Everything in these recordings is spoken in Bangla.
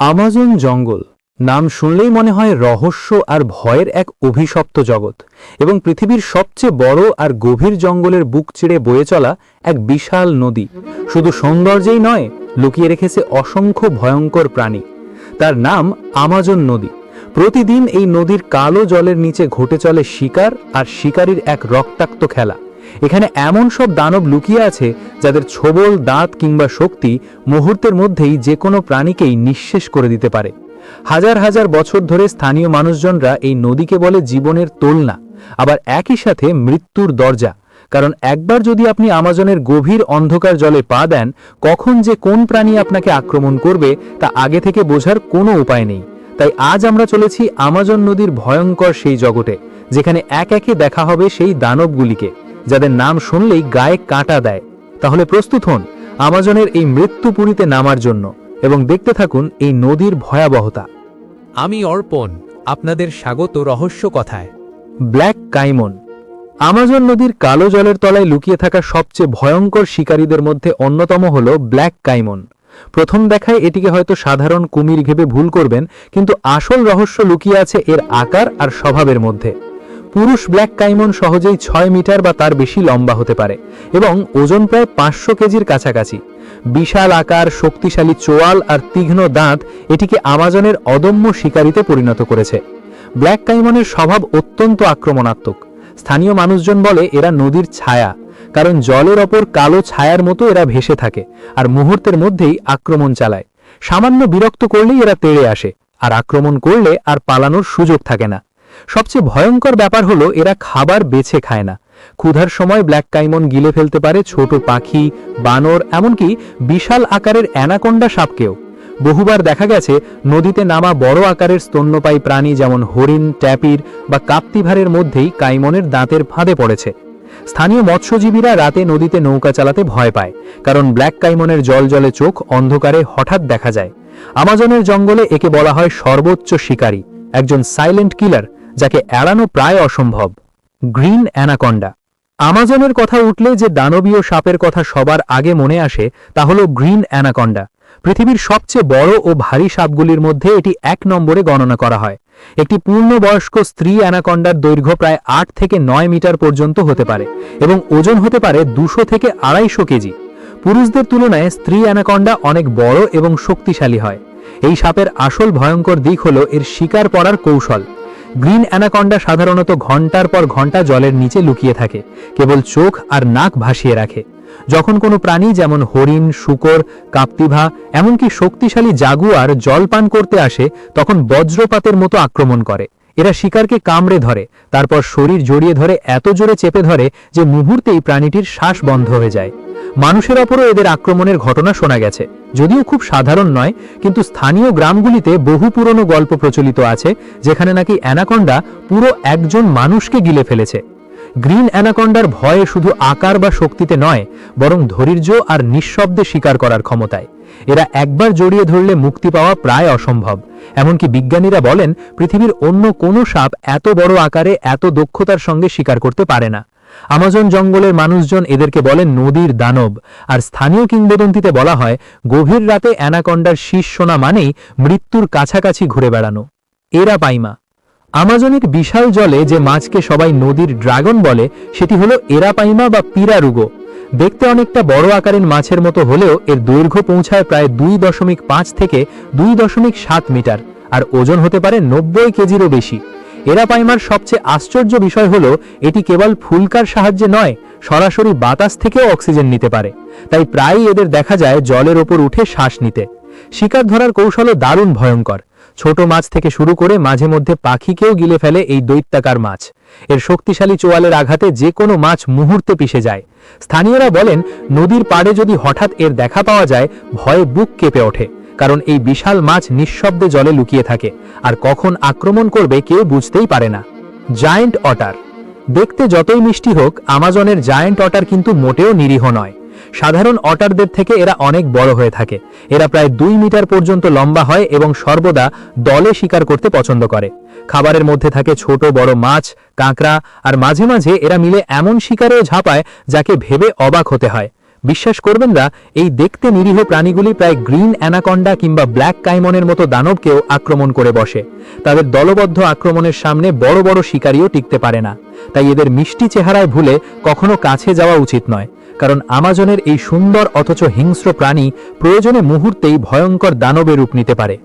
আমাজন জঙ্গল, নাম শুনলেই মনে হয় রহস্য আর ভয়ের এক অভিশপ্ত জগৎ, এবং পৃথিবীর সবচেয়ে বড় আর গভীর জঙ্গলের বুক চিড়ে বয়ে চলা এক বিশাল নদী। শুধু সৌন্দর্যেই নয়, লুকিয়ে রেখেছে অসংখ্য ভয়ঙ্কর প্রাণী। তার নাম আমাজন নদী। প্রতিদিন এই নদীর কালো জলের নিচে ঘটে চলে শিকার আর শিকারীর এক রক্তাক্ত খেলা। এখানে এমন সব দানব লুকিয়ে আছে যাদের ছোবল, দাঁত কিংবা শক্তি মুহূর্তের মধ্যেই যে কোনো প্রাণীকেই নিঃশেষ করে দিতে পারে। হাজার হাজার বছর ধরে স্থানীয় মানুষজনরা এই নদীকে বলে জীবনের তোলনা। আবার একই সাথে মৃত্যুর দরজা। কারণ একবার যদি আপনি আমাজনের গভীর অন্ধকার জলে পা দেন, কখন যে কোন প্রাণী আপনাকে আক্রমণ করবে তা আগে থেকে বোঝার কোনো উপায় নেই। তাই আজ আমরা চলেছি আমাজন নদীর ভয়ঙ্কর সেই জগতে, যেখানে এক একে দেখা হবে সেই দানবগুলিকে। যাদের নাম শুনলেই গায়ে কাঁটা দেয়। তাহলে প্রস্তুত হন আমাজনের এই মৃত্যুপুরীতে নামার জন্য এবং দেখতে থাকুন এই নদীর ভয়াবহতা। আমি অর্পণ আপনাদের স্বাগত রহস্য কথায়। ব্ল্যাক কাইমন আমাজন নদীর কালো জলের তলায় লুকিয়ে থাকা সবচেয়ে ভয়ঙ্কর শিকারীদের মধ্যে অন্যতম হল ব্ল্যাক কাইমন। প্রথম দেখায় এটিকে হয়তো সাধারণ কুমির ভেবে ভুল করবেন কিন্তু আসল রহস্য লুকিয়ে আছে এর আকার আর স্বভাবের মধ্যে। পুরুষ ব্ল্যাক কাইমন সহজেই ছয় মিটার বা তার বেশি লম্বা হতে পারে এবং ওজন প্রায় পাঁচশো কেজির কাছাকাছি। বিশাল আকার, শক্তিশালী চোয়াল আর তীক্ষ্ণ দাঁত এটিকে আমাজনের অদম্য শিকারিতে পরিণত করেছে। ব্ল্যাক কাইমনের স্বভাব অত্যন্ত আক্রমণাত্মক। স্থানীয় মানুষজন বলে এরা নদীর ছায়া, কারণ জলের ওপর কালো ছায়ার মতো এরা ভেসে থাকে আর মুহূর্তের মধ্যেই আক্রমণ চালায়। সামান্য বিরক্ত করলেই এরা তেড়ে আসে, আর আক্রমণ করলে আর পালানোর সুযোগ থাকে না। সবচেয়ে ভয়ঙ্কর ব্যাপার হলো এরা খাবার বেছে খায় না। ক্ষুধার সময় ব্ল্যাক কাইমন গিলে ফেলতে পারে ছোট পাখি, বানর, এমনকি বিশাল আকারের অ্যানাকোন্ডা সাপকেও। বহুবার দেখা গেছে, নদীতে নামা বড় আকারের স্তন্যপায়ী প্রাণী যেমন হরিণ, ট্যাপির বা কাপ্তিভারের মধ্যেই কাইমনের দাঁতের ফাঁদে পড়েছে। স্থানীয় মৎস্যজীবীরা রাতে নদীতে নৌকা চালাতে ভয় পায়, কারণ ব্ল্যাক কাইমনের জল জলে চোখ অন্ধকারে হঠাৎ দেখা যায়। আমাজনের জঙ্গলে একে বলা হয় সর্বোচ্চ শিকারী, একজন সাইলেন্ট কিলার। যাকে এড়ানো প্রায় অসম্ভব। Green anaconda. আমাজনের কথা উঠলে যে দানবীয় সাপের কথা সবার আগে মনে আসে, তা হল গ্রিন অ্যানাকন্ডা। পৃথিবীর সবচেয়ে বড় ও ভারী সাপগুলির মধ্যে এটি এক নম্বরে গণনা করা হয়। একটি পূর্ণবয়স্ক স্ত্রী অ্যানাকন্ডার দৈর্ঘ্য প্রায় আট থেকে নয় মিটার পর্যন্ত হতে পারে এবং ওজন হতে পারে দুশো থেকে আড়াইশো কেজি। পুরুষদের তুলনায় স্ত্রী অ্যানাকন্ডা অনেক বড় এবং শক্তিশালী হয়। এই সাপের আসল ভয়ঙ্কর দিক হল এর শিকার পড়ার কৌশল। গ্রিন অ্যানাকন্ডা সাধারণত ঘণ্টার পর ঘণ্টা জলের নিচে লুকিয়ে থাকে, কেবল চোখ আর নাক ভাসিয়ে রাখে। যখন কোনো প্রাণী যেমন হরিণ, শুকর, কাপ্তিভা, এমনকি শক্তিশালী জাগুয়ার জল পান করতে আসে, তখন বজ্রপাতের মতো আক্রমণ করে। এরা শিকারকে কামড়ে ধরে, তারপর শরীর জড়িয়ে ধরে, এত জোরে চেপে ধরে যে মুহূর্তেই প্রাণীটির শ্বাস বন্ধ হয়ে যায়। মানুষের ওপরও এদের আক্রমণের ঘটনা শোনা গেছে। যদিও খুব সাধারণ নয়, কিন্তু স্থানীয় গ্রামগুলিতে বহু পুরনো গল্প প্রচলিত আছে, যেখানে নাকি অ্যানাকন্ডা পুরো একজন মানুষকে গিলে ফেলেছে। গ্রিন অ্যানাকন্ডার ভয়ে শুধু আকার বা শক্তিতে নয়, বরং ধৈর্য আর নিঃশব্দে শিকার করার ক্ষমতায়। এরা একবার জড়িয়ে ধরলে মুক্তি পাওয়া প্রায় অসম্ভব। এমনকি বিজ্ঞানীরা বলেন, পৃথিবীর অন্য কোনো সাপ এত বড় আকারে এত দক্ষতার সঙ্গে শিকার করতে পারে না। আমাজন জঙ্গলের মানুষজন এদেরকে বলেন নদীর দানব। আর স্থানীয় কিংবদন্তিতে বলা হয়, গভীর রাতে অ্যানাকন্ডার শীষ শোনা মানেই মৃত্যুর কাছাকাছি ঘুরে বেড়ানো। এরা পাইমা। আমাজনের বিশাল জলে যে মাছকে সবাই নদীর ড্রাগন বলে, সেটি হলো এরাপাইমা বা পিরারুগো দেখতে অনেকটা বড় আকারের মাছের মতো হলেও এর দৈর্ঘ্য পৌঁছায় প্রায় দুই দশমিক পাঁচ থেকে দুই দশমিক সাত মিটার, আর ওজন হতে পারে নব্বই কেজিরও বেশি। এরাপাইমার সবচেয়ে আশ্চর্য বিষয় হলো, এটি কেবল ফুলকার সাহায্যে নয়, সরাসরি বাতাস থেকেও অক্সিজেন নিতে পারে। তাই প্রায়ই এদের দেখা যায় জলের ওপর উঠে শ্বাস নিতে। শিকার ধরার কৌশলও দারুণ ভয়ঙ্কর। ছোট মাছ থেকে শুরু করে মাঝে মধ্যে পাখিকেও গিলে ফেলে এই দৈত্যাকার মাছ। এর শক্তিশালী চোয়ালের আঘাতে যে কোনো মাছ মুহূর্তে পিষে যায়। স্থানীয়রা বলেন, নদীর পাড়ে যদি হঠাৎ এর দেখা পাওয়া যায়, ভয়ে বুক কেঁপে ওঠে। কারণ এই বিশাল মাছ নিঃশব্দে জলে লুকিয়ে থাকে, আর কখন আক্রমণ করবে কেউ বুঝতেই পারে না। Giant otter. দেখতে যতই মিষ্টি হোক, আমাজনের জায়েন্ট অটার কিন্তু মোটেও নিরীহ নয়। সাধারণ অটারদের থেকে এরা অনেক বড় হয়ে থাকে। এরা প্রায় দুই মিটার পর্যন্ত লম্বা হয় এবং সর্বদা দলে শিকার করতে পছন্দ করে। খাবারের মধ্যে থাকে ছোট বড় মাছ, কাঁকড়া, আর মাঝে মাঝে এরা মিলে এমন শিকারেও ঝাঁপায় যাকে ভেবে অবাক হতে হয়। বিশ্বাস করবেন না, এই দেখতে নিরীহ প্রাণীগুলি প্রায় গ্রিন অ্যানাকন্ডা কিংবা ব্ল্যাক কাইমনের মতো দানবকেও আক্রমণ করে বসে। তাদের দলবদ্ধ আক্রমণের সামনে বড় বড় শিকারীও টিকতে পারে না। তাই এদের মিষ্টি চেহারায় ভুলে কখনো কাছে যাওয়া উচিত নয়। কারণ আমাজনের এই সুন্দর অথচ হিংস্র প্রাণী প্রয়োজনে মুহূর্তেই ভয়ঙ্কর দানবে রূপ নিতে পারে।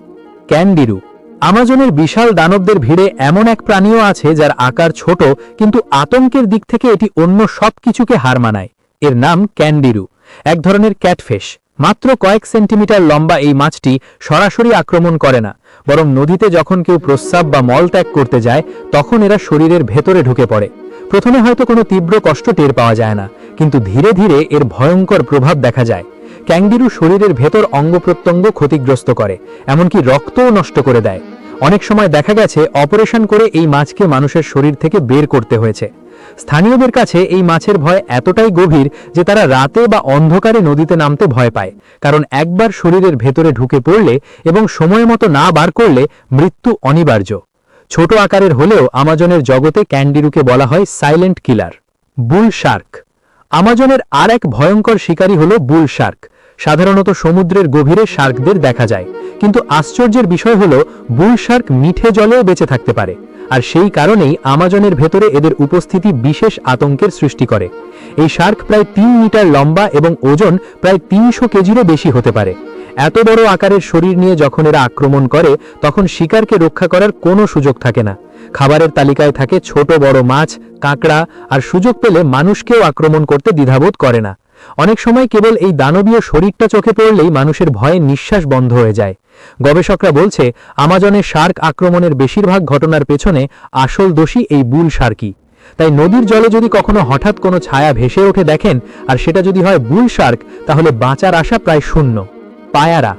ক্যান্ডিরু। আমাজনের বিশাল দানবদের ভিড়ে এমন এক প্রাণীও আছে যার আকার ছোট, কিন্তু আতঙ্কের দিক থেকে এটি অন্য সব কিছুকে হার মানায়। এর নাম ক্যান্ডিরু এক ধরনের ক্যাটফিশ। মাত্র কয়েক সেন্টিমিটার লম্বা এই মাছটি সরাসরি আক্রমণ করে না, বরং নদীতে যখন কেউ প্রস্রাব বা মল ত্যাগ করতে যায়, তখন এরা শরীরের ভেতরে ঢুকে পড়ে। প্রথমে হয়তো কোনো তীব্র কষ্ট টের পাওয়া যায় না, কিন্তু ধীরে ধীরে এর ভয়ঙ্কর প্রভাব দেখা যায়। ক্যাঙ্গিরু শরীরের ভেতর অঙ্গ প্রত্যঙ্গ ক্ষতিগ্রস্ত করে, এমনকি রক্তও নষ্ট করে দেয়। অনেক সময় দেখা গেছে, অপারেশন করে এই মাছকে মানুষের শরীর থেকে বের করতে হয়েছে। স্থানীয়দের কাছে এই মাছের ভয় এতটাই গভীর যে তারা রাতে বা অন্ধকারে নদীতে নামতে ভয় পায়, কারণ একবার শরীরের ভেতরে ঢুকে পড়লে এবং সময় মতো না বার করলে মৃত্যু অনিবার্য। ছোট আকারের হলেও আমাজনের জগতে ক্যান্ডিরুকে বলা হয় সাইলেন্ট কিলার। বুল শার্ক। আমাজনের আর এক ভয়ঙ্কর শিকারী হল বুল শার্ক। সাধারণত সমুদ্রের গভীরে শার্কদের দেখা যায়। কিন্তু আশ্চর্যের বিষয় হল, বুল শার্ক মিঠে জলেও বেঁচে থাকতে পারে। আর সেই কারণেই আমাজনের ভেতরে এদের উপস্থিতি বিশেষ আতঙ্কের সৃষ্টি করে। এই শার্ক প্রায় তিন মিটার লম্বা এবং ওজন প্রায় তিনশো কেজিরও বেশি হতে পারে। এত বড় আকারের শরীর নিয়ে যখন এরা আক্রমণ করে, তখন শিকারকে রক্ষা করার কোনো সুযোগ থাকে না। খাবারের তালিকায় থাকে ছোট বড় মাছ, কাঁকড়া, আর সুযোগ পেলে মানুষকেও আক্রমণ করতে দ্বিধাবোধ করে না। অনেক সময় কেবল এই দানবীয় শরীরটা চোখে পড়লেই মানুষের ভয়ে নিঃশ্বাস বন্ধ হয়ে যায়। গবেষকরা বলছে আমাজনের শার্ক আক্রমণের বেশিরভাগ ঘটনার পেছনে আসল দোষী এই বুল শার্কই। তাই নদীর জলে যদি কখনো হঠাৎ কোনো ছায়া ভেসে ওঠে দেখেন, আর সেটা যদি হয় বুল শার্ক, তাহলে বাঁচার আশা প্রায় শূন্য। পায়ারা।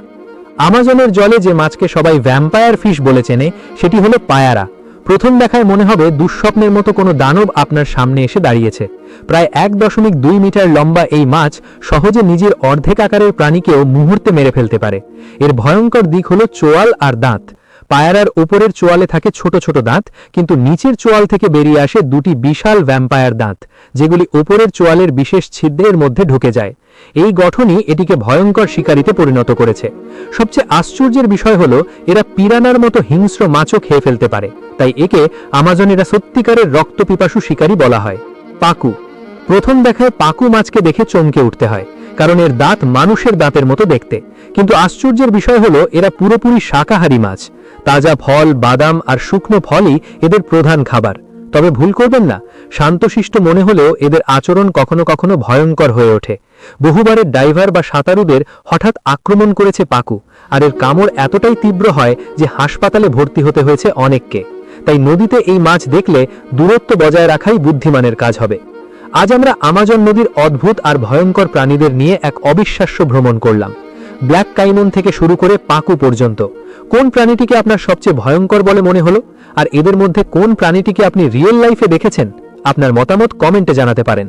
আমাজনের জলে যে মাছকে সবাই ভ্যাম্পায়ার ফিশ বলে চেনে, সেটি হলো পায়ারা। প্রথম দেখায় মনে হবে দুঃস্বপ্নের মতো কোনো দানব আপনার সামনে এসে দাঁড়িয়েছে। প্রায় এক দশমিক দুই মিটার লম্বা এই মাছ সহজে নিজের অর্ধেক আকারের প্রাণীকেও মুহূর্তে মেরে ফেলতে পারে। এর ভয়ঙ্কর দিক হল চোয়াল আর দাঁত। পায়রার উপরের চোয়ালে থাকে ছোট ছোট দাঁত, কিন্তু নিচের চোয়াল থেকে বেরিয়ে আসে দুটি বিশাল ভ্যাম্পায়ার দাঁত, যেগুলি উপরের চোয়ালের বিশেষ ছিদ্রের মধ্যে ঢুকে যায়। এই গঠনই এটিকে ভয়ঙ্কর শিকারিতে পরিণত করেছে। সবচেয়ে আশ্চর্যের বিষয় হলো, এরা পিরানার মতো হিংস্র মাছও খেয়ে ফেলতে পারে। তাই একে আমাজনেরা সত্যিকারের রক্তপিপাসু শিকারী বলা হয়, পাকু। প্রথম দেখায় পাকু মাছকে দেখে চমকে উঠতে হয়, কারণ এর দাঁত মানুষের দাঁতের মতো দেখতে। কিন্তু আশ্চর্যের বিষয় হলো, এরা পুরোপুরি শাকাহারী মাছ তাজা ফল, বাদাম আর শুকনো ফলই এদের প্রধান খাবার। তবে ভুল করবেন না, শান্তশিষ্ট মনে হলেও এদের আচরণ কখনো কখনো ভয়ঙ্কর হয়ে ওঠে। বহুবারের ডাইভার বা সাঁতারুদের হঠাৎ আক্রমণ করেছে পাকু, আর এর কামড় এতটাই তীব্র হয় যে হাসপাতালে ভর্তি হতে হয়েছে অনেককে। তাই নদীতে এই মাছ দেখলে দূরত্ব বজায় রাখাই বুদ্ধিমানের কাজ হবে। আজ আমরা আমাজন নদীর অদ্ভুত আর ভয়ঙ্কর প্রাণীদের নিয়ে এক অবিশ্বাস্য ভ্রমণ করলাম। ব্ল্যাক কাইমন থেকে শুরু করে পাকু পর্যন্ত। কোন প্রাণীটিকে আপনার সবচেয়ে ভয়ঙ্কর বলে মনে হলো? আর এদের মধ্যে কোন প্রাণীটিকে আপনি রিয়েল লাইফে দেখেছেন? আপনার মতামত কমেন্টে জানাতে পারেন।